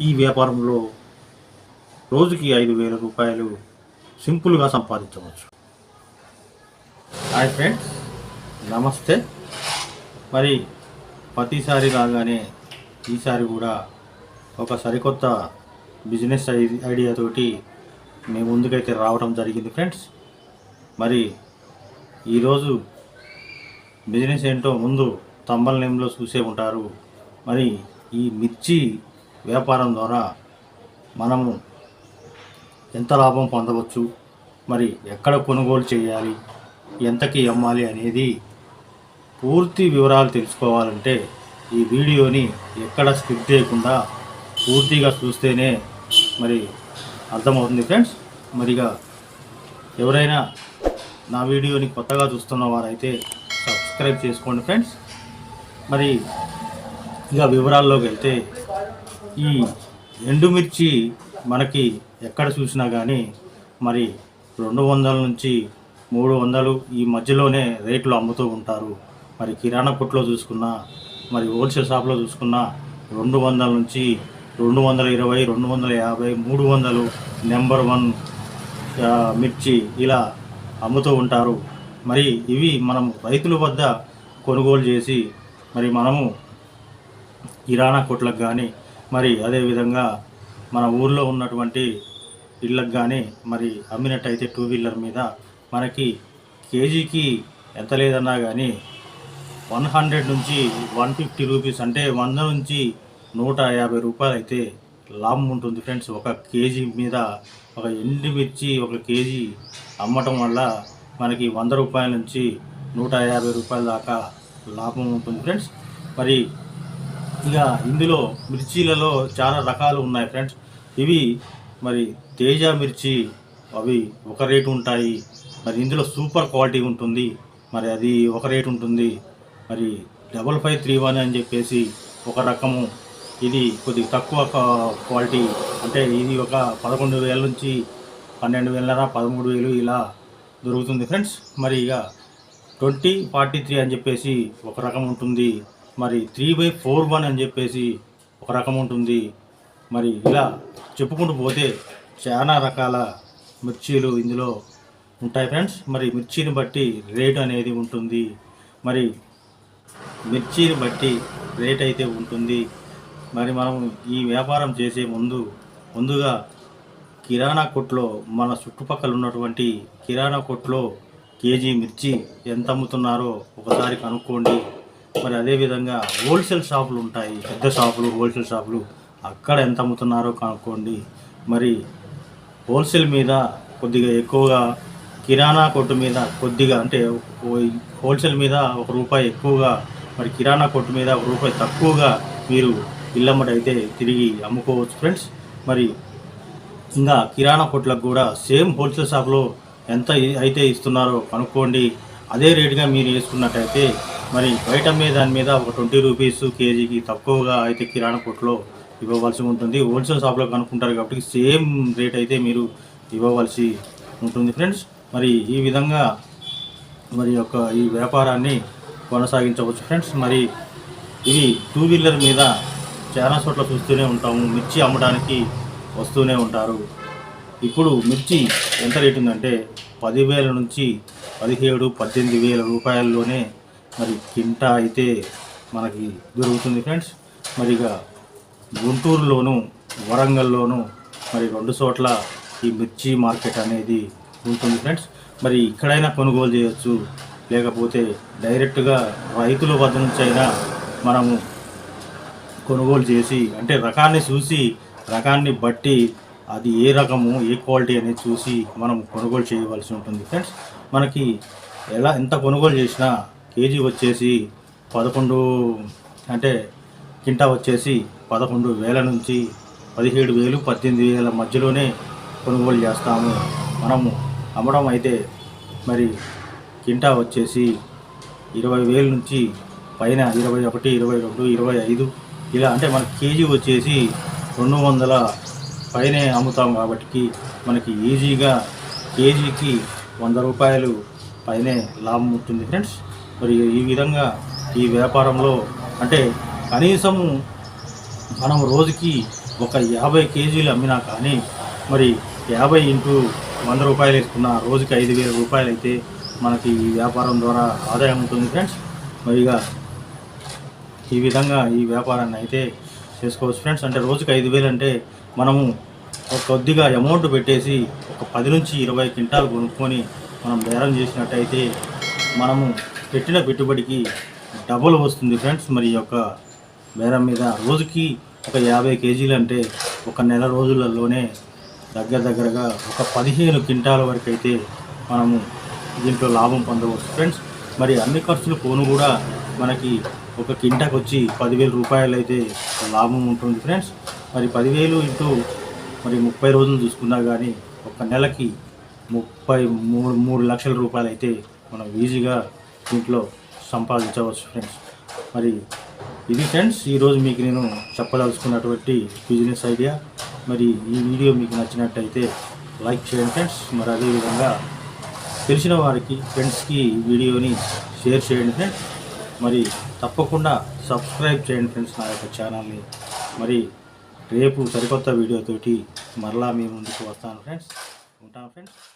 ఈ వ్యాపారంలో రోజుకి ఐదు వేల రూపాయలు సింపుల్గా సంపాదించవచ్చు. హాయ్ ఫ్రెండ్స్ నమస్తే. మరి ప్రతిసారి రాగానే ఈసారి కూడా ఒక సరికొత్త బిజినెస్ ఐ- ఐడియాతోటి మేము ముందుకైతే రావడం జరిగింది ఫ్రెండ్స్. మరి ఈరోజు బిజినెస్ ఏంటో ముందు తంబల్ నేమ్లో చూసే ఉంటారు. మరి ఈ మిర్చి వ్యాపారం ద్వారా మనము ఎంత లాభం పొందవచ్చు మరి ఎక్కడ కొనుగోలు చేయాలి ఎంతకి అమ్మాలి అనేది పూర్తి వివరాలు తెలుసుకోవాలంటే ఈ వీడియోని ఎక్కడ స్కిప్ చేయకుండా పూర్తిగా చూస్తేనే మరి అర్థమవుతుంది ఫ్రెండ్స్. మరిగా ఎవరైనా నా వీడియోని కొత్తగా చూస్తున్న వారైతే సబ్స్క్రైబ్ చేసుకోండి ఫ్రెండ్స్. మరి ఇక వివరాల్లోకి వెళ్తే ఈ ఎండుమిర్చి మనకి ఎక్కడ చూసినా కానీ మరి రెండు వందల నుంచి మూడు వందలు ఈ మధ్యలోనే రేట్లు అమ్ముతూ ఉంటారు. మరి కిరాణా కొట్లో చూసుకున్నా మరి హోల్సేల్ షాప్లో చూసుకున్నా రెండు వందల నుంచి రెండు వందల ఇరవై రెండు వందల యాభై మూడు వందలు నెంబర్ వన్ మిర్చి ఇలా అమ్ముతూ ఉంటారు. మరి ఇవి మనం రైతుల వద్ద కొనుగోలు చేసి మరి మనము కిరాణా కొట్లకు కానీ మరి అదేవిధంగా మన ఊర్లో ఉన్నటువంటి ఇళ్ళకు కానీ మరి అమ్మినట్టయితే టూ వీలర్ మీద మనకి కేజీకి ఎంత లేదన్నా కానీ వన్ హండ్రెడ్ నుంచి వన్ ఫిఫ్టీ రూపీస్ అంటే వంద నుంచి నూట యాభై రూపాయలు అయితే లాభం ఉంటుంది ఫ్రెండ్స్. ఒక కేజీ మీద ఒక ఎండుమిర్చి ఒక కేజీ అమ్మటం వల్ల మనకి వంద రూపాయల నుంచి నూట యాభై రూపాయల దాకా లాభం ఉంటుంది ఫ్రెండ్స్. మరి ఇక ఇందులో మిర్చీలలో చాలా రకాలు ఉన్నాయి ఫ్రెండ్స్. ఇవి మరి తేజ మిర్చి అవి ఒక రేటు ఉంటాయి. మరి ఇందులో సూపర్ క్వాలిటీ ఉంటుంది. మరి అది ఒక రేటు ఉంటుంది. మరి డబల్ ఫైవ్ త్రీ వన్ అని చెప్పేసి ఒక రకము. ఇది కొద్ది తక్కువ క్వాలిటీ. అంటే ఇది ఒక పదకొండు వేల నుంచి పన్నెండు వేలన్నర పదమూడు వేలు ఇలా దొరుకుతుంది ఫ్రెండ్స్. మరి ఇక ట్వంటీ ఫార్టీ త్రీ అని చెప్పేసి ఒక రకం ఉంటుంది. మరి త్రీ బై ఫోర్ వన్ అని చెప్పేసి ఒక రకం ఉంటుంది. మరి ఇలా చెప్పుకుంటూ పోతే చాలా రకాల మిర్చీలు ఇందులో ఉంటాయి ఫ్రెండ్స్. మరి మిర్చిని బట్టి రేట్ అనేది ఉంటుంది. మరి మిర్చిని బట్టి రేట్ అయితే ఉంటుంది. మరి మనం ఈ వ్యాపారం చేసే ముందు ముందుగా కిరాణా కొట్లో మన చుట్టుపక్కల ఉన్నటువంటి కిరాణా కొట్లో కేజీ మిర్చి ఎంత అమ్ముతున్నారో ఒకసారి కనుక్కోండి. మరి అదేవిధంగా హోల్సేల్ షాపులు ఉంటాయి పెద్ద షాపులు హోల్సేల్ షాపులు. అక్కడ ఎంత అమ్ముతున్నారో కనుక్కోండి. మరి హోల్సేల్ మీద కొద్దిగా ఎక్కువగా కిరాణా కొట్టు మీద కొద్దిగా అంటే హోల్సేల్ మీద ఒక రూపాయి ఎక్కువగా మరి కిరాణా కొట్టు మీద ఒక రూపాయి తక్కువగా మీరు ఇల్లమ్మటైతే తిరిగి అమ్ముకోవచ్చు ఫ్రెండ్స్. మరి ఇంకా కిరాణా కొట్లకు కూడా సేమ్ హోల్సేల్ షాప్లో ఎంత అయితే ఇస్తున్నారో కనుక్కోండి. అదే రేటుగా మీరు వేసుకున్నట్టయితే మరి బయట మీద దాని మీద ఒక ట్వంటీ రూపీస్ కేజీకి తక్కువగా అయితే కిరాణా కొట్లో ఇవ్వవలసి ఉంటుంది. హోల్సేల్ షాప్లో కనుక్కుంటారు కాబట్టి సేమ్ రేట్ అయితే మీరు ఇవ్వవలసి ఉంటుంది. ఫ్రెండ్స్ మరి ఈ విధంగా మరి యొక్క ఈ వ్యాపారాన్ని కొనసాగించవచ్చు. ఫ్రెండ్స్ మరి ఇవి టూ వీలర్ మీద చాలా చోట్ల చూస్తూనే ఉంటాము. మిర్చి అమ్మడానికి వస్తూనే ఉంటారు. ఇప్పుడు మిర్చి ఎంత రేటు ఉందంటే పదివేల నుంచి పదిహేడు పద్దెనిమిది వేల రూపాయల్లోనే మరి కింటా అయితే మనకి దొరుకుతుంది ఫ్రెండ్స్. మరి ఇక గుంటూరులోను వరంగల్లోను మరి రెండు చోట్ల ఈ మిర్చి మార్కెట్ అనేది ఉంటుంది ఫ్రెండ్స్. మరి ఇక్కడైనా కొనుగోలు చేయొచ్చు. లేకపోతే డైరెక్ట్గా రైతుల వద్ద నుంచి అయినా మనము కొనుగోలు చేసి అంటే రకాన్ని చూసి రకాన్ని బట్టి అది ఏ రకము ఏ క్వాలిటీ అనేది చూసి మనం కొనుగోలు చేయవలసి ఉంటుంది ఫ్రెండ్స్. మనకి ఎలా ఎంత కొనుగోలు చేసినా కేజీ వచ్చేసి పదకొండు అంటే కింటా వచ్చేసి పదకొండు వేల నుంచి పదిహేడు వేలు పద్దెనిమిది వేల మధ్యలోనే కొనుగోలు చేస్తాము. మనము అమ్మడం అయితే మరి కింటా వచ్చేసి ఇరవై వేల నుంచి పైన ఇరవై ఒకటి ఇరవై రెండు ఇరవై ఐదు ఇలా అంటే మన కేజీ వచ్చేసి రెండు వందల పైనే అమ్ముతాం కాబట్టి మనకి ఈజీగా కేజీకి వంద రూపాయలు పైనే లాభం ఉంటుంది. ఫ్రెండ్స్ మరి ఈ విధంగా ఈ వ్యాపారంలో అంటే కనీసం మనం రోజుకి ఒక యాభై కేజీలు అమ్మినా కానీ మరి యాభై ఇంటూ వంద రూపాయలు వేసుకున్న రోజుకి ఐదు వేల రూపాయలు అయితే మనకి ఈ వ్యాపారం ద్వారా ఆదాయం ఉంటుంది ఫ్రెండ్స్. మరిగా ఈ విధంగా ఈ వ్యాపారాన్ని అయితే చేసుకోవచ్చు ఫ్రెండ్స్. అంటే రోజుకి ఐదు వేలు అంటే మనము ఒక కొద్దిగా అమౌంట్ పెట్టేసి ఒక పది నుంచి ఇరవై క్వింటాలు కొనుక్కొని మనం బేరం చేసినట్టయితే మనము పెట్టిన పెట్టుబడికి డబుల్ వస్తుంది ఫ్రెండ్స్. మరి యొక్క మేర మీద రోజుకి ఒక యాభై కేజీలు అంటే ఒక నెల రోజులలోనే దగ్గర దగ్గరగా ఒక పదిహేను క్వింటాల వరకు అయితే మనము దీంట్లో లాభం పొందవచ్చు ఫ్రెండ్స్. మరి అన్ని ఖర్చులు పోను కూడా మనకి ఒక కింటాకు వచ్చి పదివేల రూపాయలు అయితే లాభం ఉంటుంది ఫ్రెండ్స్. మరి పదివేలు ఇంటూ మరి ముప్పై రోజులు చూసుకున్నా కానీ ఒక నెలకి ముప్పై మూడు మూడు లక్షల రూపాయలు అయితే మనం ఈజీగా దీంట్లో సంపాదించవచ్చు ఫ్రెండ్స్ మరి ఇది ఫ్రెండ్స్ ఈరోజు మీకు నేను చెప్పదలుచుకున్నటువంటి బిజినెస్ ఐడియా మరి ఈ వీడియో మీకు నచ్చినట్టయితే లైక్ చేయండి ఫ్రెండ్స్ మరి అదేవిధంగా తెలిసిన వారికి ఫ్రెండ్స్కి ఈ వీడియోని షేర్ చేయండి ఫ్రెండ్స్ మరి తప్పకుండా సబ్స్క్రైబ్ చేయండి ఫ్రెండ్స్ నా యొక్క ఛానల్ని మరి రేపు సరికొత్త వీడియోతోటి మరలా మీ ముందుకు వస్తాను ఫ్రెండ్స్ ఉంటాను ఫ్రెండ్స్